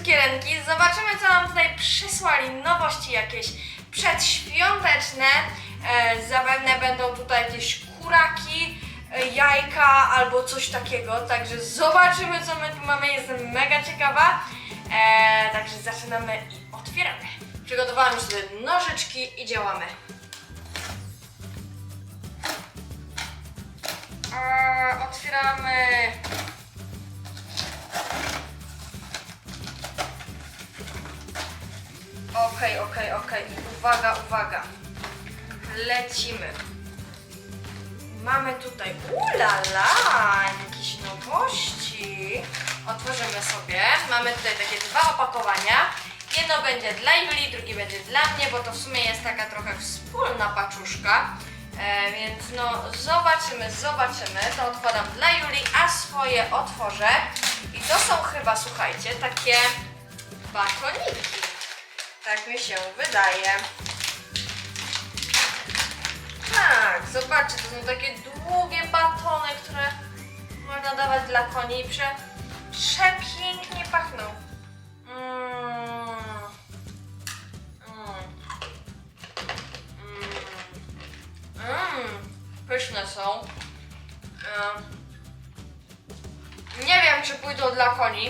cukierenki. Zobaczymy, co nam tutaj przysłali. Nowości jakieś przedświąteczne. E, zapewne będą tutaj jakieś kuraki, e, jajka albo coś takiego. Także zobaczymy, co my tu mamy. Jestem mega ciekawa. E, także zaczynamy i otwieramy. Przygotowałam już sobie nożyczki i działamy. E, otwieramy. Okej, okej, okej. Uwaga, uwaga. Lecimy. Mamy tutaj ulala, jakieś nowości. Otworzymy sobie. Mamy tutaj takie dwa opakowania. Jedno będzie dla Julii, drugie będzie dla mnie, bo to w sumie jest taka trochę wspólna paczuszka. E, więc no zobaczymy, zobaczymy. To odkładam dla Julii, a swoje otworzę. I to są chyba, słuchajcie, takie batoniki. Tak mi się wydaje. Tak, zobaczcie, to są takie długie batony, które można dawać dla koni i prze, przepięknie pachną. Mm. Mm. Mm. Mm. Pyszne są. Em. Nie wiem, czy pójdą dla koni.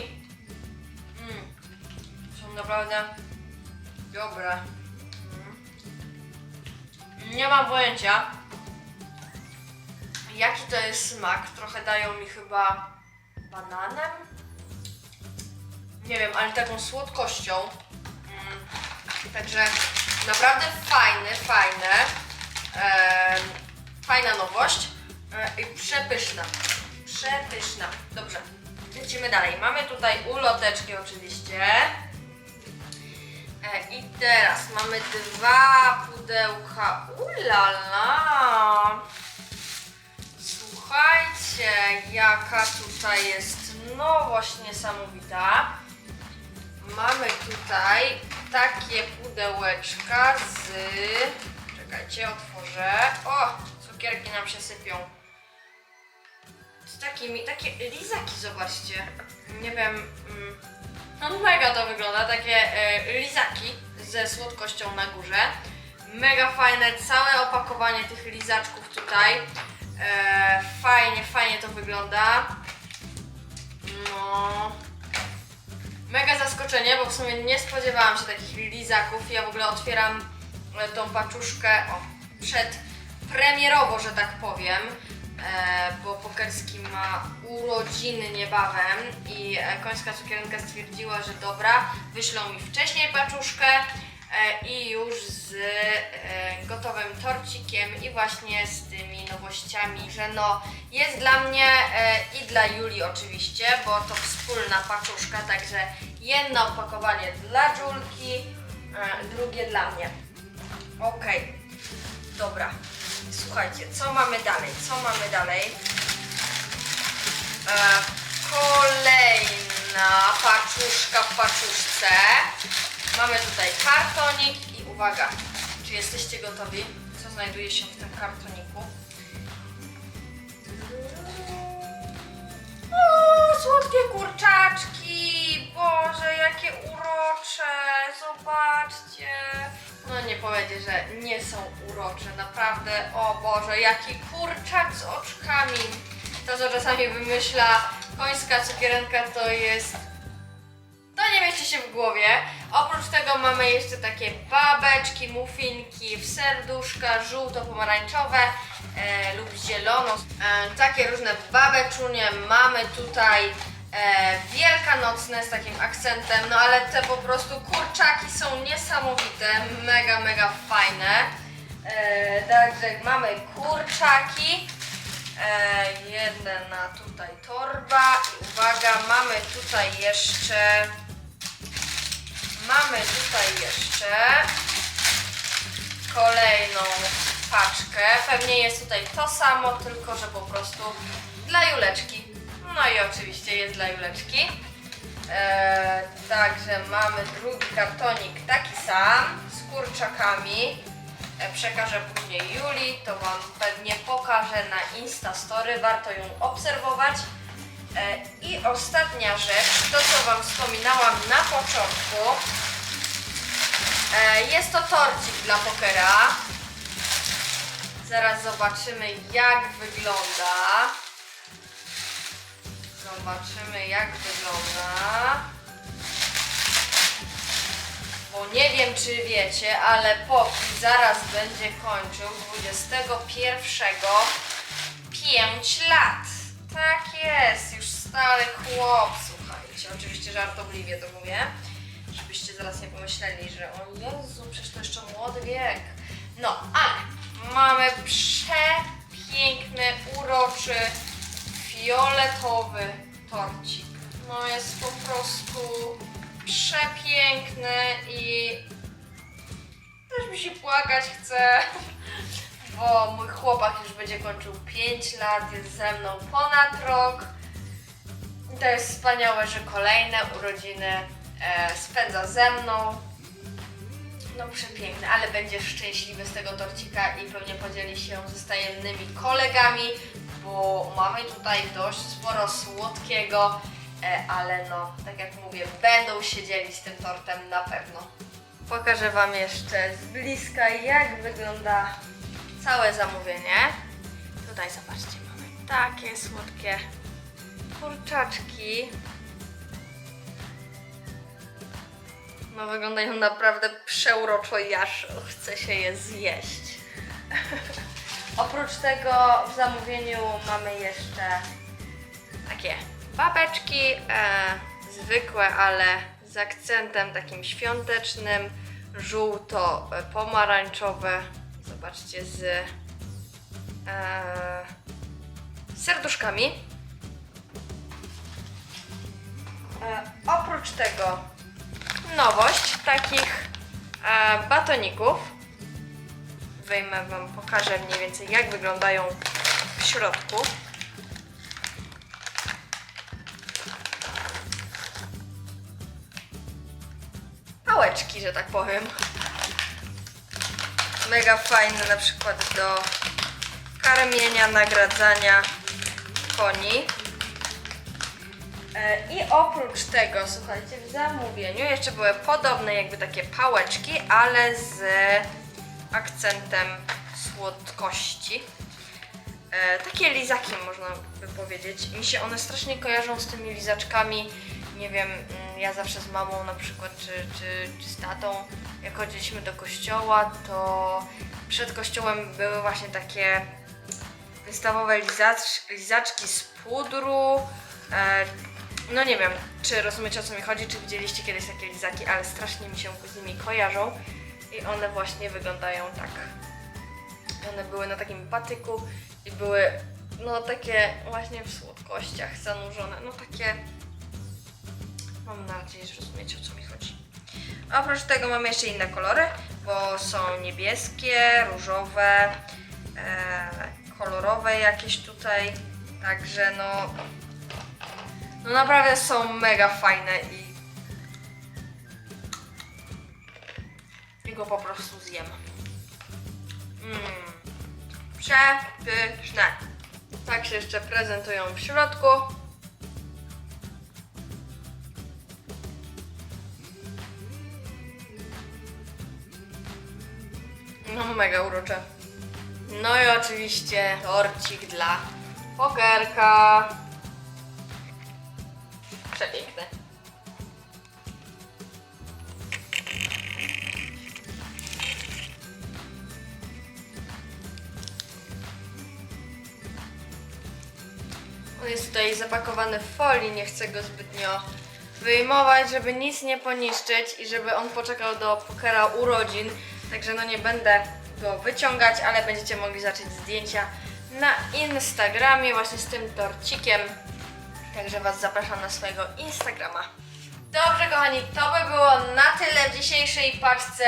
Mm. Są naprawdę dobre. Mm. Nie mam pojęcia, jaki to jest smak. Trochę dają mi chyba bananem. Nie wiem, ale taką słodkością. Mm. Także naprawdę fajne, fajne. Fajna nowość e, i przepyszna. Przepyszna. Dobrze, lecimy dalej. Mamy tutaj uloteczki oczywiście. E, I teraz mamy dwa pudełka. Ulala! Słuchajcie, jaka tutaj jest nowość niesamowita. Mamy tutaj takie pudełeczka z... Czekajcie, otworzę. O, cukierki nam się sypią. Z takimi, takie lizaki, zobaczcie. Nie wiem... Mm, no mega to wygląda, takie e, lizaki ze słodkością na górze. Mega fajne, całe opakowanie tych lizaczków tutaj. E, fajnie, fajnie to wygląda. No. Mega zaskoczenie, bo w sumie nie spodziewałam się takich lizaków. Ja w ogóle otwieram e, tą paczuszkę o, przed premierowo, że tak powiem, bo Pokerski ma urodziny niebawem i e, Końska Cukierenka stwierdziła, że dobra, wyślą mi wcześniej paczuszkę e, i już z e, gotowym torcikiem i właśnie z tymi nowościami, że no jest dla mnie e, i dla Julii oczywiście, bo to wspólna paczuszka, także jedno opakowanie dla Julki, e, drugie dla mnie. Okej, dobra. Słuchajcie, co mamy dalej? Co mamy dalej? E, kolejna paczuszka w paczuszce. Mamy tutaj kartonik i uwaga, czy jesteście gotowi? Co znajduje się w tym kartoniku? O, słodkie kurczaczki! Boże, jakie urocze! Zobaczcie! No nie powiedzieć, że nie są urocze, naprawdę. O Boże, jaki kurczak z oczkami! To, co czasami wymyśla końska cukierenka, to jest to nie mieści się w głowie. Oprócz tego mamy jeszcze takie babeczki, muffinki w serduszka, żółto-pomarańczowe e, lub zielono. E, takie różne babeczunie. Mamy tutaj e, wielkanocne z takim akcentem, no ale te po prostu kurczaki są niesamowite, mega, mega fajne. E, także mamy kurczaki. E, jedna tutaj torba i uwaga, mamy tutaj jeszcze mamy tutaj jeszcze kolejną paczkę. Pewnie jest tutaj to samo, tylko że po prostu dla Juleczki. No i oczywiście jest dla Juleczki. E, także mamy drugi kartonik taki sam z kurczakami. E, Przekażę później Julii, to Wam pewnie pokażę na Instastory, warto ją obserwować. E, I ostatnia rzecz, to co Wam wspominałam na początku, e, jest to torcik dla pokera. Zaraz zobaczymy jak wygląda. Zobaczymy jak wygląda. Bo nie wiem czy wiecie, ale Poki zaraz będzie kończył 21 5 lat. Tak jest, już stary chłop, słuchajcie. Oczywiście żartobliwie to mówię, żebyście zaraz nie pomyśleli, że o Jezu, przecież to jeszcze młody wiek. No, ale mamy przepiękny, uroczy, fioletowy torcik. No jest po prostu przepiękny i też mi się płakać chce, bo mój chłopak już będzie kończył 5 lat, jest ze mną ponad rok. I to jest wspaniałe, że kolejne urodziny e, spędza ze mną. No przepiękny, ale będzie szczęśliwy z tego torcika i pewnie podzieli się ze stajemnymi kolegami, bo mamy tutaj dość sporo słodkiego, ale no, tak jak mówię, będą się dzielić tym tortem na pewno. Pokażę Wam jeszcze z bliska, jak wygląda całe zamówienie. Tutaj zobaczcie, mamy takie słodkie kurczaczki. No wyglądają naprawdę przeuroczo i aż chce się je zjeść. Oprócz tego w zamówieniu mamy jeszcze takie babeczki, e, zwykłe, ale z akcentem takim świątecznym, żółto-pomarańczowe. Zobaczcie, z e, serduszkami. E, oprócz tego nowość takich e, batoników. Wyjmę Wam, pokażę mniej więcej jak wyglądają w środku. Pałeczki, że tak powiem. Mega fajne na przykład do karmienia, nagradzania koni. E, I oprócz tego, słuchajcie, w zamówieniu jeszcze były podobne jakby takie pałeczki, ale z akcentem słodkości. E, takie lizaki można by powiedzieć. Mi się one strasznie kojarzą z tymi lizaczkami. Nie wiem, mm, ja zawsze z mamą na przykład, czy, czy, czy z tatą, jak chodziliśmy do kościoła, to przed kościołem były właśnie takie wystawowe lizacz, lizaczki z pudru. E, no nie wiem, czy rozumiecie o co mi chodzi, czy widzieliście kiedyś takie lizaki, ale strasznie mi się z nimi kojarzą. I one właśnie wyglądają tak. One były na takim patyku i były no takie właśnie w słodkościach zanurzone. No takie. Mam nadzieję, że rozumiecie o co mi chodzi. A oprócz tego mamy jeszcze inne kolory, bo są niebieskie, różowe, e, kolorowe jakieś tutaj. Także no. No naprawdę są mega fajne i. I go po prostu zjem. Mmm. Przepyszne. Tak się jeszcze prezentują w środku. No mega urocze. No i oczywiście torcik dla pokerka. Przepiękny. On jest tutaj zapakowany w folii, nie chcę go zbytnio wyjmować, żeby nic nie poniszczyć i żeby on poczekał do pokera urodzin. Także no nie będę go wyciągać, ale będziecie mogli zacząć zdjęcia na Instagramie właśnie z tym torcikiem. Także Was zapraszam na swojego Instagrama. Dobrze kochani, to by było na tyle w dzisiejszej paczce.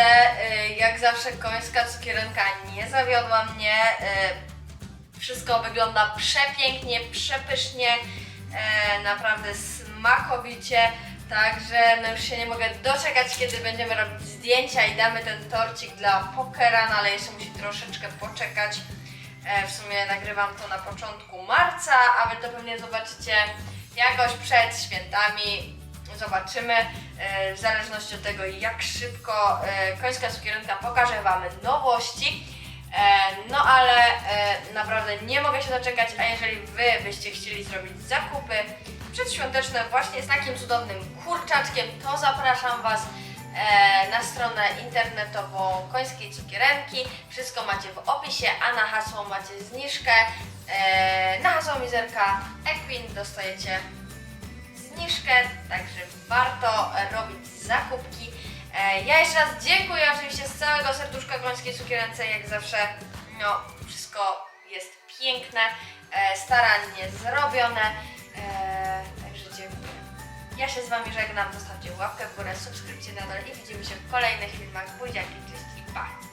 Yy, Jak zawsze końska cukierenka nie zawiodła mnie. Yy, Wszystko wygląda przepięknie, przepysznie, e, naprawdę smakowicie. Także no już się nie mogę doczekać, kiedy będziemy robić zdjęcia i damy ten torcik dla pokera, no ale jeszcze musi troszeczkę poczekać. E, w sumie nagrywam to na początku marca, a wy to pewnie zobaczycie jakoś przed świętami zobaczymy, e, w zależności od tego jak szybko e, końska cukierynka pokaże Wam nowości. E, No ale e, naprawdę nie mogę się doczekać, a jeżeli Wy byście chcieli zrobić zakupy przedświąteczne właśnie z takim cudownym kurczaczkiem, to zapraszam Was e, na stronę internetową Końskiej Cukierenki. Wszystko macie w opisie, a na hasło macie zniżkę. Na hasło Mizerka Equin dostajecie zniżkę, także warto robić zakupki. Ja jeszcze raz dziękuję oczywiście z całego serduszka Końskiej Cukierence, jak zawsze no, wszystko jest piękne, e, starannie zrobione, e, także dziękuję. Ja się z Wami żegnam, zostawcie łapkę w górę, subskrypcję na dole i widzimy się w kolejnych filmach. Buziaki, cześć i pa!